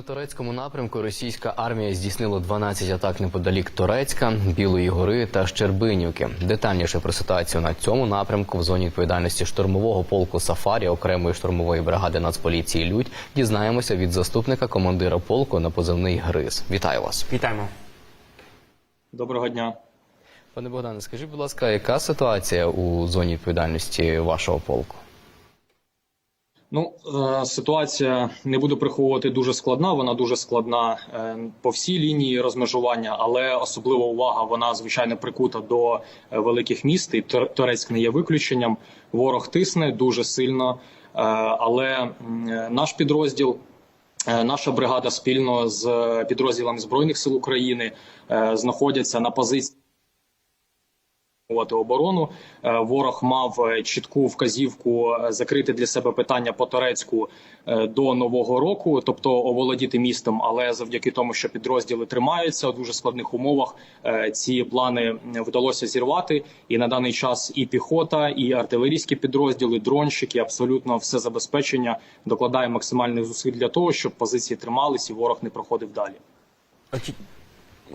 на турецькому напрямку російська армія здійснила 12 атак неподалік Торецька, Білої гори та Щербинівки. Детальніше про ситуацію на цьому напрямку в зоні відповідальності штурмового полку Сафарі окремої штурмової бригади Нацполіції Людь дізнаємося від заступника командира полку на позивний Гриз. Вітаю вас, Вітаємо. Доброго дня. пане Богдане. Скажіть, будь ласка, яка ситуація у зоні відповідальності вашого полку? Ну, е, ситуація не буду приховувати дуже складна. Вона дуже складна е, по всій лінії розмежування, але особлива увага вона звичайно прикута до е, великих міст. І Торецьк не є виключенням. Ворог тисне дуже сильно, але наш підрозділ. Наша бригада спільно з підрозділами збройних сил України знаходяться на позиції. Оборону. Е, Ворог мав е, чітку вказівку е, закрити для себе питання по Торецьку до нового року, тобто оволодіти містом. Але завдяки тому, що підрозділи тримаються у дуже складних умовах, ці плани вдалося зірвати. І на даний час і піхота, і артилерійські підрозділи, дронщики, абсолютно все забезпечення докладає максимальних зусиль для того, щоб позиції тримались і ворог не проходив далі.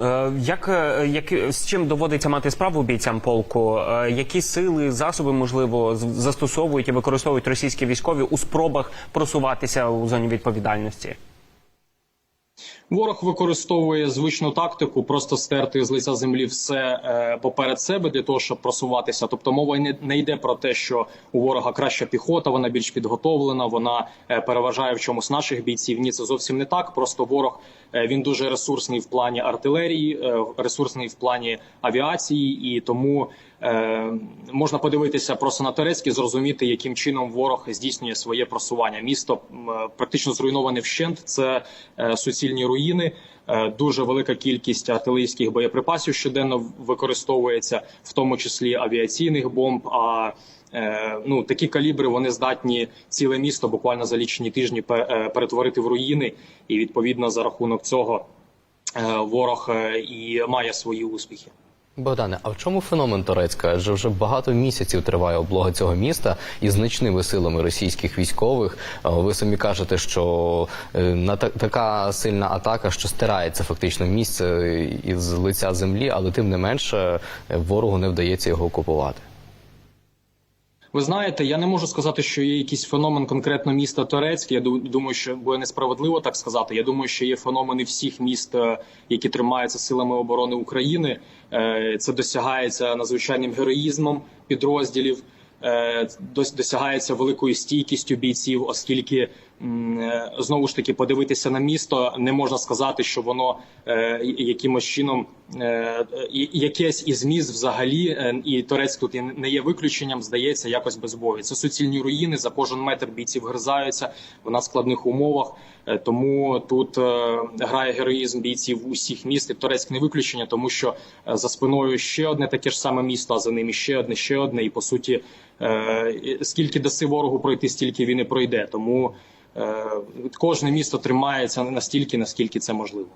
Е, Як, е, як з чим доводиться мати справу бійцям полку? Е, Які сили, засоби можливо застосовують і використовують російські військові у спробах просуватися у зоні відповідальності? Ворог використовує звичну тактику, просто стерти з лиця землі все е, поперед себе для того, щоб просуватися. Тобто мова не, не йде про те, що у ворога краща піхота, вона більш підготовлена, вона е, переважає в чомусь наших бійців. Ні, це зовсім не так. Просто ворог е, він дуже ресурсний в плані артилерії, ресурсний в плані авіації, і тому можна подивитися просто на Турецьк і зрозуміти, яким чином ворог здійснює своє просування. Місто е, практично зруйноване вщент. Це е, суцільні руїни. Е, Дуже велика кількість артилерійських боєприпасів щоденно використовується, в тому числі авіаційних бомб. А е, ну такі калібри вони здатні ціле місто буквально за лічені тижні е, перетворити в руїни, і відповідно за рахунок цього е, ворог е, і має свої успіхи. Богдане, а в чому феномен Торецька? Адже вже багато місяців триває облога цього міста із значними силами російських військових. Ви самі кажете, що е, на та- така сильна атака, що стирається фактично місце із лиця землі, але тим не менше е, ворогу не вдається його окупувати. Ви знаєте, я не можу сказати, що є якийсь феномен конкретно міста Торецьк. Я ду- думаю, що буде несправедливо так сказати. Я думаю, що є феномени всіх міст, е, які тримаються силами оборони України. Е, Це досягається надзвичайним героїзмом підрозділів. е, Досягається великою стійкістю бійців, оскільки знову ж таки подивитися на місто не можна сказати, що воно е, якимось чином е, і- якесь із міст взагалі, е, і Торецьк тут і не є виключенням, здається, якось без бою. Це суцільні руїни. За кожен метр бійці вгризаються в надскладних умовах. Е, Тому тут е, грає героїзм бійців усіх міст. І Торецьк не виключення, тому що е, за спиною ще одне таке ж саме місто, а за ним ще одне, ще одне. І по суті, е, скільки даси ворогу пройти, стільки він і пройде. Тому е, кожне місто тримається настільки, наскільки це можливо.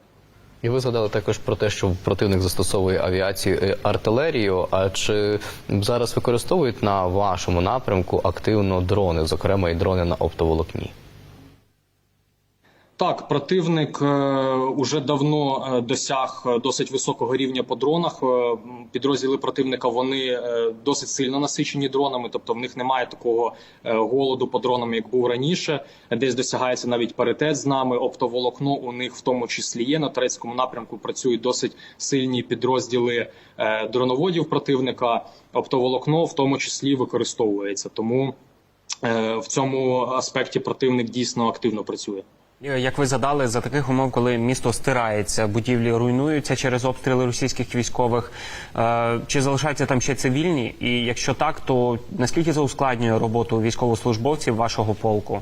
І ви згадали також про те, що противник застосовує авіацію і артилерію. А чи зараз використовують на вашому напрямку активно дрони, зокрема і дрони на оптоволокні? Так, противник е, уже давно е, досяг е, досить високого рівня по дронах. Підрозділи противника вони досить сильно насичені дронами, тобто в них немає такого голоду по дронам, як був раніше. Десь досягається навіть паритет з нами. Оптоволокно у них в тому числі є. На турецькому напрямку працюють досить сильні підрозділи дроноводів противника. Оптоволокно в тому числі використовується. Тому в цьому аспекті противник дійсно активно працює. Е, Як ви задали, за таких умов, коли місто стирається, будівлі руйнуються через обстріли російських військових, е, чи залишаються там ще цивільні? І якщо так, то наскільки це ускладнює роботу військовослужбовців вашого полку?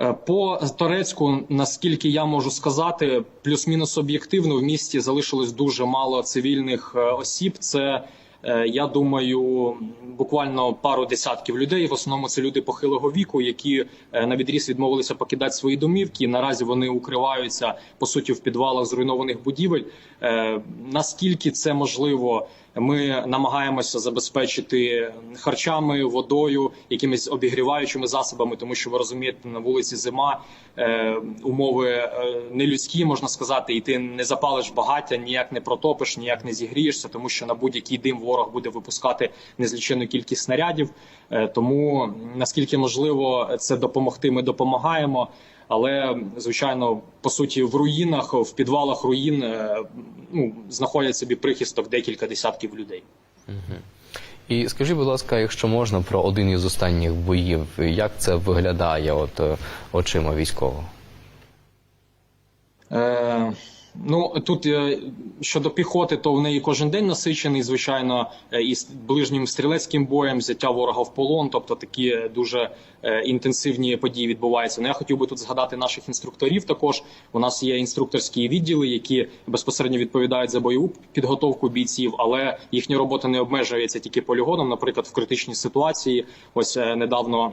Е, По Торецьку, наскільки я можу сказати, плюс-мінус об'єктивно в місті залишилось дуже мало цивільних осіб. Це я думаю, буквально пару десятків людей. В основному це люди похилого віку, які е, на відріз відмовилися покидати свої домівки. Наразі вони укриваються по суті в підвалах зруйнованих будівель. Е, Наскільки це можливо? Ми намагаємося забезпечити харчами, водою, якимись обігріваючими засобами, тому що ви розумієте, на вулиці зима е, умови е, нелюдські, можна сказати, і ти не запалиш багаття, ніяк не протопиш, ніяк не зігрієшся, тому що на будь-який дим ворог буде випускати незлічену кількість снарядів. Е, тому наскільки можливо це допомогти, ми допомагаємо. Але звичайно, по суті, в руїнах, в підвалах руїн е, ну, знаходять собі прихисток декілька десятків людей. І скажіть, будь ласка, якщо можна про один із останніх боїв, як це виглядає от е, очима військового? Е, ну тут е, щодо піхоти, то в неї кожен день насичений, звичайно, е, і з ближнім стрілецьким боєм, взяття ворога в полон, тобто такі е, дуже інтенсивні події відбуваються. Ну я хотів би тут згадати наших інструкторів. Також у нас є інструкторські відділи, які безпосередньо відповідають за бойову підготовку бійців, але їхня робота не обмежується тільки полігоном. Наприклад, в критичній ситуації, ось недавно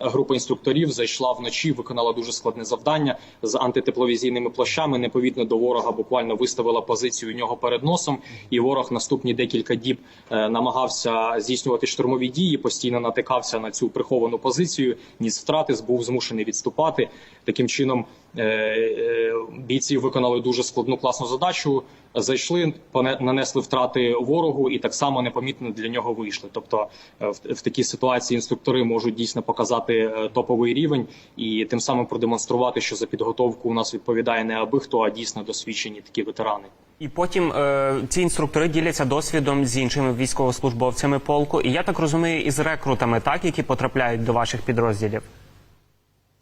група інструкторів зайшла вночі, виконала дуже складне завдання з антитепловізійними плащами. Непомітно до ворога буквально виставила позицію у нього перед носом, і ворог наступні декілька діб е, намагався здійснювати штурмові дії, постійно натикався на цю приховану позицію. Ніс втрати, був змушений відступати. Таким чином е, е, бійці виконали дуже складну класну задачу. Зайшли, нанесли втрати ворогу, і так само непомітно для нього вийшли. Тобто, е, в, в такій ситуації інструктори можуть дійсно показати е, топовий рівень і тим самим продемонструвати, що за підготовку у нас відповідає не аби хто, а дійсно досвідчені такі ветерани. І потім е, ці інструктори діляться досвідом з іншими військовослужбовцями полку. І я так розумію, і з рекрутами, так які потрапляють до ваших підрозділів.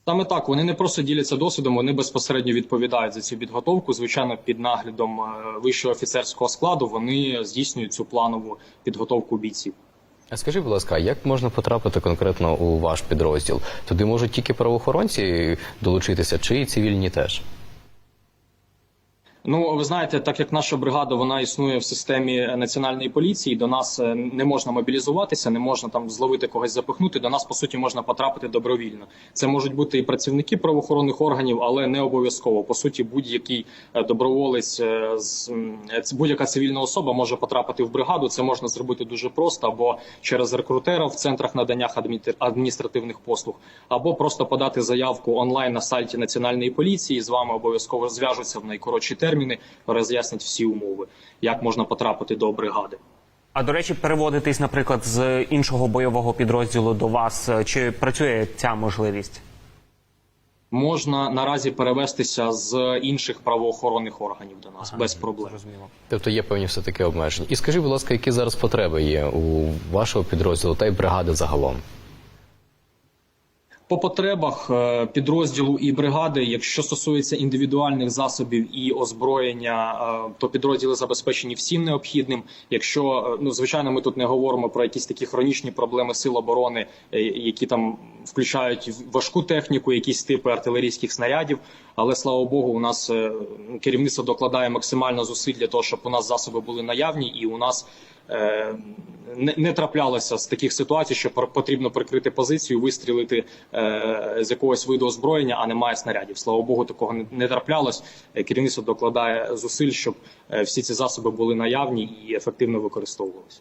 Саме так вони не просто діляться досвідом, вони безпосередньо відповідають за цю підготовку. Звичайно, під наглядом е, вищого офіцерського складу вони здійснюють цю планову підготовку бійців. А скажіть, будь ласка, як можна потрапити конкретно у ваш підрозділ? Туди можуть тільки правоохоронці долучитися, чи і цивільні теж? Ну, ви знаєте, так як наша бригада вона існує в системі національної поліції, до нас е, не можна мобілізуватися, не можна там зловити когось запихнути. До нас по суті можна потрапити добровільно. Це можуть бути і працівники правоохоронних органів, але не обов'язково. По суті, будь-який е, доброволець е, будь-яка цивільна особа може потрапити в бригаду. Це можна зробити дуже просто або через рекрутера в центрах надання адмі- адміністративних послуг, або просто подати заявку онлайн на сайті національної поліції. З вами обов'язково зв'яжуться в найкоротші терміни, роз'яснять всі умови, як можна потрапити до бригади. А до речі, переводитись, наприклад, з іншого бойового підрозділу до вас, е, чи працює ця можливість? Можна наразі перевестися з інших правоохоронних органів до нас без проблем. Зрозуміло. Тобто є певні все таки обмеження. І скажіть, будь ласка, які зараз потреби є у вашого підрозділу та й бригади загалом? По потребах е, підрозділу і бригади, якщо стосується індивідуальних засобів і озброєння, е, то підрозділи забезпечені всім необхідним. Якщо е, ну звичайно, ми тут не говоримо про якісь такі хронічні проблеми сил оборони, які там включають важку техніку, якісь типи артилерійських снарядів. Але слава Богу, у нас керівництво докладає максимально зусиль для того, щоб у нас засоби були наявні, і у нас не, не траплялося з таких ситуацій, що потрібно прикрити позицію, вистрілити е, з якогось виду озброєння, а немає снарядів. Слава Богу, такого не, траплялось. Е, Керівництво докладає зусиль, щоб е, всі ці засоби були наявні і ефективно використовувалися.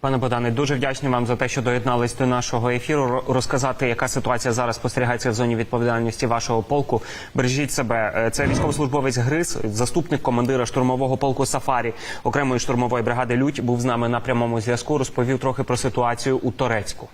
Пане Богдане, дуже вдячні вам за те, що доєднались до нашого ефіру. Розказати, яка ситуація зараз спостерігається в зоні відповідальності вашого полку. Бережіть себе. Е, Це військовослужбовець Гриз, заступник командира штурмового полку Сафарі окремої штурмової бригади Людь був з нами на прямому зв'язку. Розповів трохи про ситуацію у Торецьку.